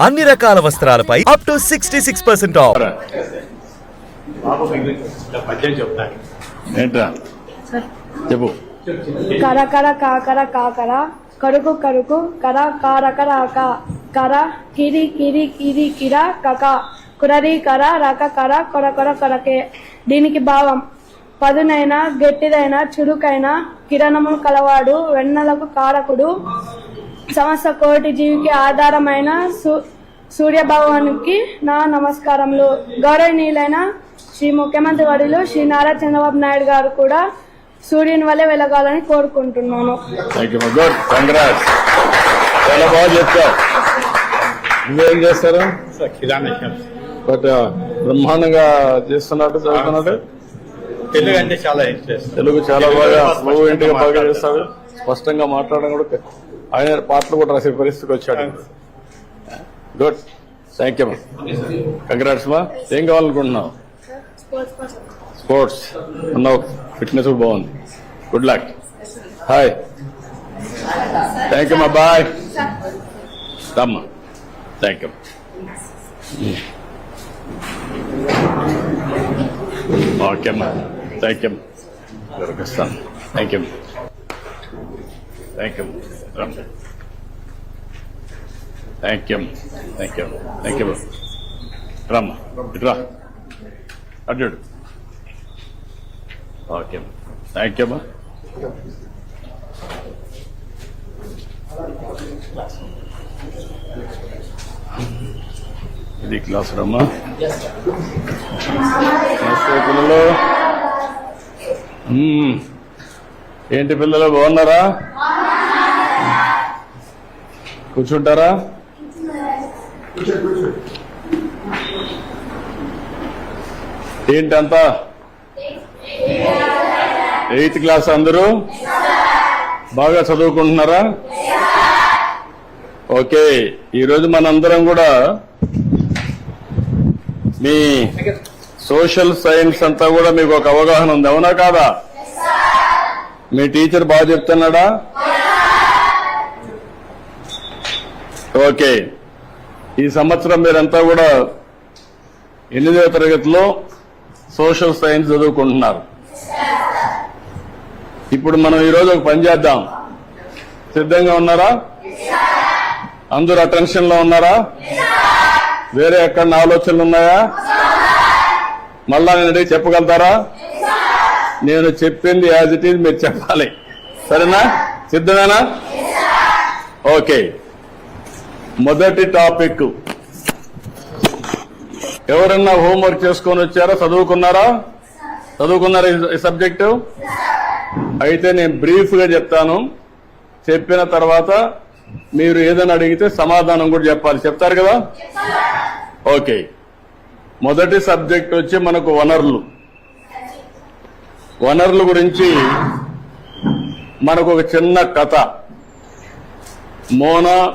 అన్ని రకాల వస్త్రాలపై up to sixty six percent off చెప్పు. కర కర కాకర కాకర కరుకు కరుకు కర కారకర కర కిరి కిరి కిరి కిర కక కురరి కర రక కర కొర కొర కొరకే దీనికి భావం. పదునైన గట్టిదైన చురుకైన కిరణములు కలవాడు వెన్నెలకు కారకుడు సమస్త కోటి జీవికి ఆధారమైన సు సూర్య భగవానికి నా నమస్కారములు. గౌరవనీయులైన శ్రీ ముఖ్యమంత్రి వర్యులు శ్రీ నారా చంద్రబాబు నాయుడు గారు కూడా సూర్యుని వల్లే వెలగాలని కోరుకుంటున్నాను. చాలా బాగా చెప్తావు నువ్వేం చేస్తారు? సార్ కిరాణా షాప్ బట్ బ్రహ్మాండంగా చేస్తున్నట్టు చదువుతున్నట్టు తెలుగు అంటే చాలా ఇంట్రెస్ట్ తెలుగు చాలా బాగా ఫ్లూయెంట్గా బాగా చేస్తాడు స్పష్టంగా మాట్లాడడం కూడా ఆయన పాటలు కూడా రాసే పరిస్థితికి వచ్చాడు. గుడ్ థ్యాంక్ యూ కంగ్రాట్స్ మా ఏం కావాలనుకుంటున్నావు? స్పోర్ట్స్ ఉన్నావు. ఫిట్నెస్ బాగుంది. Good luck hi thank you మా బాయ్ రమ్మా థ్యాంక్ యూ ఓకే అమ్మా thank you దొరికిస్తాను thank you thank you thank you thank you thank you రమ్మా ఇట్రా అడ్డు ఓకే థ్యాంక్ యూ అమ్మా ఇది క్లాస్ రమ్మా నమస్తే పిల్లలు ఏంటి పిల్లలు బాగున్నారా? కూర్చుంటారా? ఏంటంతా? ఎయిత్ క్లాస్ అందరూ? బాగా చదువుకుంటున్నారా? ఓకే ఈరోజు మనందరం కూడా మీ సోషల్ సైన్స్ అంతా కూడా మీకు ఒక అవగాహన ఉంది. అవునా కాదా? మీ టీచర్ బాగా చెప్తున్నాడా? ఓకే. ఈ సంవత్సరం మీరంతా కూడా ఎనిమిదవ తరగతిలో సోషల్ సైన్స్ చదువుకుంటున్నారు. ఇప్పుడు మనం ఈరోజు ఒక పని చేద్దాం. సిద్ధంగా ఉన్నారా? అందరు అటెన్షన్లో ఉన్నారా? వేరే ఎక్కడ ఆలోచనలు ఉన్నాయా? మళ్ళా నేను అడిగి చెప్పగలుగుతారా? నేను చెప్పింది యాజ్ ఇట్ ఈజ్ మీరు చెప్పాలి. సరేనా? సిద్ధమేనా? ఓకే. మొదటి టాపిక్. ఎవరన్నా హోంవర్క్ చేసుకొని వచ్చారా? చదువుకున్నారా? చదువుకున్నారా ఈ- సబ్జెక్టు? అయితే నేను బ్రీఫ్గా చెప్తాను. చెప్పిన తర్వాత మీరు ఏదైనా అడిగితే సమాధానం కూడా చెప్పాలి. చెప్తారు కదా? ఓకే. మొదటి సబ్జెక్ట్ వచ్చి మనకు వనరులు. వనరుల గురించి మనకు ఒక చిన్న కథ. మోనా